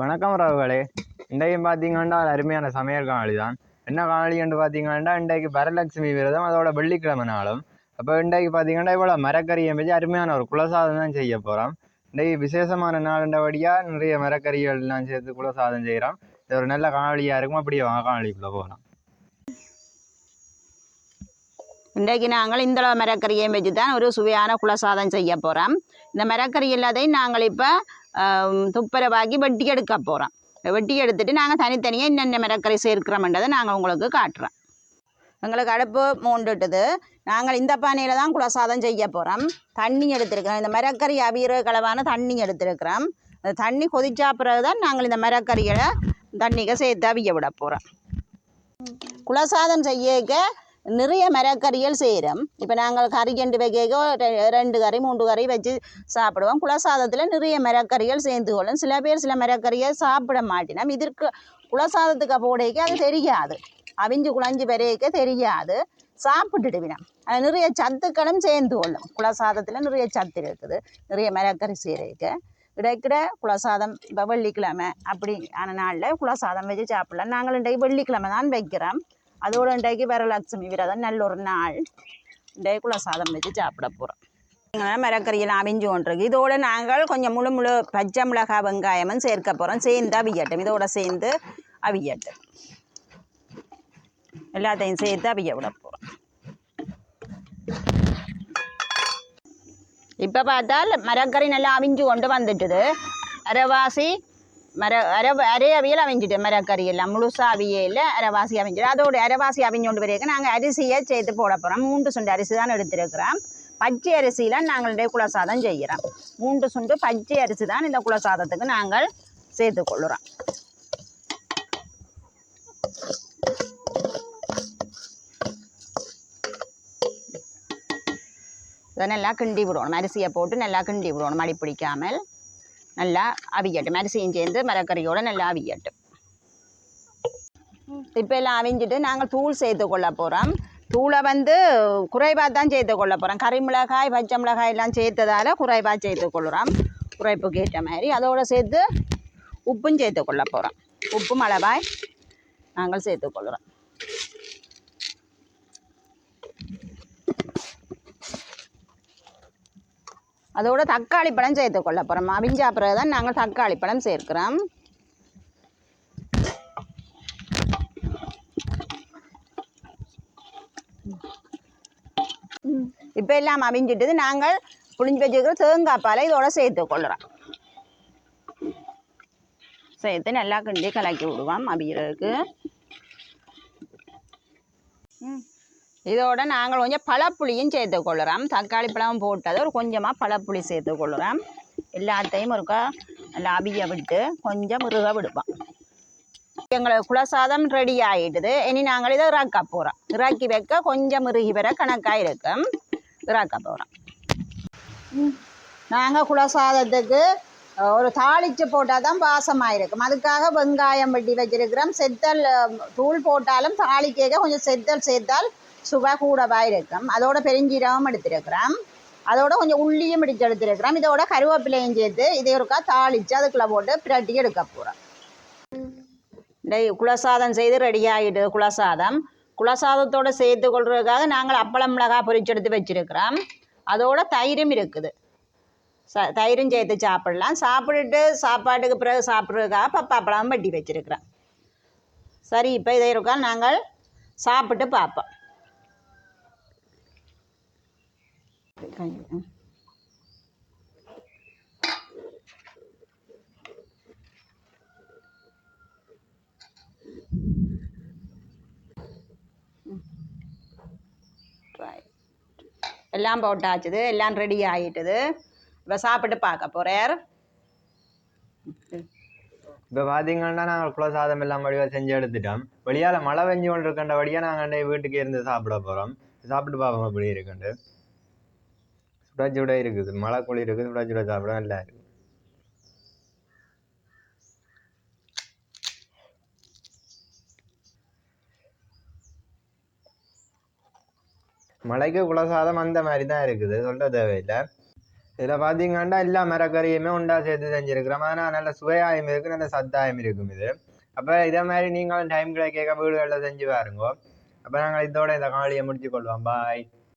வணக்கம் ரவுகளே. இன்றைக்கும் பார்த்தீங்கன்னா அருமையான சமையல் காணொலி தான் என்ன காணொளின்னு பார்த்தீங்கன்னா இன்றைக்கு வரலட்சுமி விரதம் அதோட வெள்ளிக்கிழமை நாளும். அப்போ இன்றைக்கு பார்த்தீங்கன்னா இவ்வளோ மரக்கறியை வச்சு அருமையான ஒரு குலசாதம் தான் செய்ய போகிறோம் இன்றைக்கு விசேஷமான நாளுண்டபடியாக நிறைய மரக்கறிகள்லாம் சேர்த்து குலசாதம் செய்கிறோம் இது ஒரு நல்ல காணொலியாக இருக்கும். அப்படியே வாங்க காணொலிக்குள்ளே போகலாம். இன்றைக்கு நாங்கள் இந்த மரக்கறியை வச்சு தான் ஒரு சுவையான குலசாதம் செய்ய போகிறோம் இந்த மரக்கறி இல்லாதையும் நாங்கள் இப்போ துப்புரவாக்கி வெட்டி எடுக்க போகிறோம் வெட்டி எடுத்துட்டு நாங்கள் தனித்தனியாக என்னென்ன மிரக்கரை சேர்க்கிறோம்ன்றதை நாங்கள் உங்களுக்கு காட்டுறோம் எங்களுக்கு அடுப்பு மூண்டுட்டுது நாங்கள் இந்த பானையில் தான் குலசாதம் செய்ய போகிறோம் தண்ணி எடுத்துருக்கிறோம் இந்த மரக்கறி அவிர களவான தண்ணி எடுத்துருக்கிறோம் அந்த தண்ணி கொதிச்சா பிறகு தான் நாங்கள் இந்த மரக்கறிகளை தண்ணிக்கு சேர்த்து அவிய விட போகிறோம் குலசாதம் செய்யக்க நிறைய மரக்கறிகள் செய்கிறோம். இப்போ நாங்கள் கறி கண்டு வைக்க ரெண்டு கறி மூன்று கறி வச்சு சாப்பிடுவோம். குலசாதத்தில் நிறைய மரக்கறிகள் சேர்ந்து கொள்ளும். சில பேர் சில மரக்கறியை சாப்பிட மாட்டினோம். இதற்கு குலசாதத்துக்கு போடைக்கு அது தெரியாது. அவிஞ்சு குழஞ்சு பெறையக்க தெரியாது. சாப்பிட்டுடுவினோம். அது நிறைய சத்துக்களும் சேர்ந்து கொள்ளும். குலசாதத்தில் நிறைய சத்து இருக்குது. நிறைய மரக்கறி செய்கிறதுக்கு. இடைக்கிட குலசாதம் இப்போ வெள்ளிக்கிழமை அப்படி ஆன நாளில் குலசாதம் வச்சு சாப்பிடலாம். நாங்கள் இன்றைக்கு வெள்ளிக்கிழமை தான் வைக்கிறோம். அதோட இன்றைக்கு வரலட்சுமி விரதம் நல்ல ஒரு நாள் இன்றைக்குள்ள சாதம் வச்சு சாப்பிட போகிறோம் மரக்கறியெல்லாம் அவிஞ்சு கொண்டிருக்கு இதோடு நாங்கள் கொஞ்சம் முழு முழு பச்சை மிளகாய் வெங்காயமும் சேர்க்க போகிறோம் சேர்ந்து அவியட்டும் இதோட சேர்ந்து அவியட்டும் எல்லாத்தையும் சேர்த்து அவிய விட போகிறோம் இப்போ பார்த்தால் மரக்கறி நல்லா அவிஞ்சு கொண்டு வந்துட்டுது அரைவாசி மர அரை அரை அவியல் அவிஞ்சிட்டு மரக்கறி எல்லாம் முழுசாக அவியல அரைவாசி அவிஞ்சிட்டு அதோட அரைவாசி அவிஞ்சோண்டு பிறகு நாங்கள் அரிசியை சேர்த்து போட போகிறோம் மூன்று சுண்டு அரிசி தான் எடுத்துருக்கிறோம் பச்சை அரிசியில் நாங்களுடைய குலசாதம் செய்கிறோம் மூன்று சுண்டு பச்சை அரிசி தான் இந்த குலசாதத்துக்கு நாங்கள் சேர்த்து கொள்ளுறோம் இதை நல்லா கிண்டி விடணும் அரிசியை போட்டு நல்லா கிண்டி விடணும் மடி பிடிக்காமல் நல்லா அவியட்டும். அரிசியும் சேர்ந்து மரக்கறியோட நல்லா அவியட்டும். இப்போ எல்லாம் அவிஞ்சிட்டு நாங்கள் தூள் சேர்த்து கொள்ள போகிறோம் தூளை வந்து குறைவாக தான் சேர்த்து கொள்ள போகிறோம் கறி மிளகாய் பச்சை மிளகாய் எல்லாம் சேர்த்ததால் குறைவாக சேர்த்து கொள்கிறோம் குறைப்புக்கு ஏற்ற மாதிரி. அதோடு சேர்த்து உப்பும் சேர்த்து கொள்ள போகிறோம் உப்பு மிளகாய் நாங்கள் சேர்த்து கொள்கிறோம் அதோட தக்காளி பழம் சேர்த்து கொள்ள போகிறோம் அவிஞ்சா பிறகு தான் நாங்கள் தக்காளி பழம் சேர்க்கிறோம். இப்போ எல்லாம் அவிஞ்சிட்டது. நாங்கள் புளிஞ்சு வச்சுருக்கிற தேங்காய் பாலை இதோட சேர்த்து கொள்ளுறோம். சேர்த்து நல்லா கிண்டி கலக்கி விடுவோம் அவிகிறதுக்கு இதோட நாங்கள் கொஞ்சம் பழப்புளியும் சேர்த்து கொள்ளுறோம். தக்காளி பழம் போட்டது ஒரு கொஞ்சமாக பழப்புளி சேர்த்து கொள்ளுறோம். எல்லாத்தையும் ஒருக்கா நல்லா அவிய விட்டு கொஞ்சம் முருக விடுவோம். எங்களுக்கு குலசாதம் ரெடி ஆகிடுது இனி நாங்கள் இதை இறக்க போகிறோம் இறக்கி வைக்க கொஞ்சம் முருகி வர கணக்காக இருக்கும். இறக்க போகிறோம் நாங்கள் குலசாதத்துக்கு ஒரு தாளிச்சு போட்டால் தான் வாசமாக இருக்கும். அதுக்காக வெங்காயம் வெட்டி வச்சிருக்கிறோம். செத்தல் தூள் போட்டாலும் தாளிக்க கொஞ்சம் செத்தல் சேர்த்தால் சுவை கூடவாக இருக்கும் அதோட பெருஞ்சீரகம் எடுத்துருக்கிறோம். அதோட கொஞ்சம் உள்ளியும் இடிச்சு எடுத்துருக்கிறோம். இதோட கருவேப்பிலையும் சேர்த்து இதை ஒருக்கா தாளித்து அதுக்குள்ளே போட்டு பிரட்டி எடுக்க போகிறோம் டெய் குலசாதம் செய்து ரெடி ஆகிட்டு குலசாதம். குலசாதத்தோடு சேர்த்து கொள்றதுக்காக நாங்கள் அப்பளம் மிளகாய் பொரிச்செடுத்து வச்சுருக்கிறோம். அதோட தயிரும் இருக்குது. ச தயிரும் சேர்த்து சாப்பிடலாம். சாப்பிட்டுட்டு சாப்பாட்டுக்கு பிறகு சாப்பிட்றதுக்காக பப்பாப்பழம் வெட்டி வச்சுருக்கிறேன் சரி இப்போ இதை இருக்கா நாங்கள் சாப்பிட்டு பார்ப்போம். எல்லாம் போட்டாச்சுது எல்லாம் ரெடி ஆகிட்டுது இப்போ சாப்பிட்டு பார்க்க போகிறார் இப்போ பார்த்தீங்கன்னா நாங்கள் குலசாதம் எல்லாம் வடிவாக செஞ்சு எடுத்துட்டோம். வெளியால் மழை பெஞ்சு கொண்டு இருக்கின்றபடியாக நாங்கள் வீட்டுக்கு இருந்து சாப்பிட போகிறோம் சாப்பிட்டு பார்ப்போம் அப்படி இருக்குண்டு சுட சுட இருக்குது. மழை குளிர் இருக்குது சுட சுட சாப்பிட நல்லா இருக்குது மலைக்கு குலசாதம் அந்த மாதிரி தான் இருக்குது சொல்ல தேவையில்லை. இதில் பார்த்தீங்கன்னா எல்லா மரக்கறியுமே உண்டா சேர்த்து செஞ்சுருக்கிறோம். ஆனால் நல்ல சுவையாயும் இருக்குது நல்ல சத்தாயம் இருக்கும் இது. அப்போ இதே மாதிரி நீங்களும் டைம் கிடைக்க வீடுகளில் செஞ்சு பாருங்க. அப்போ நாங்கள் இதோட இந்த காணொலியை முடிச்சு கொள்வோம் பாய்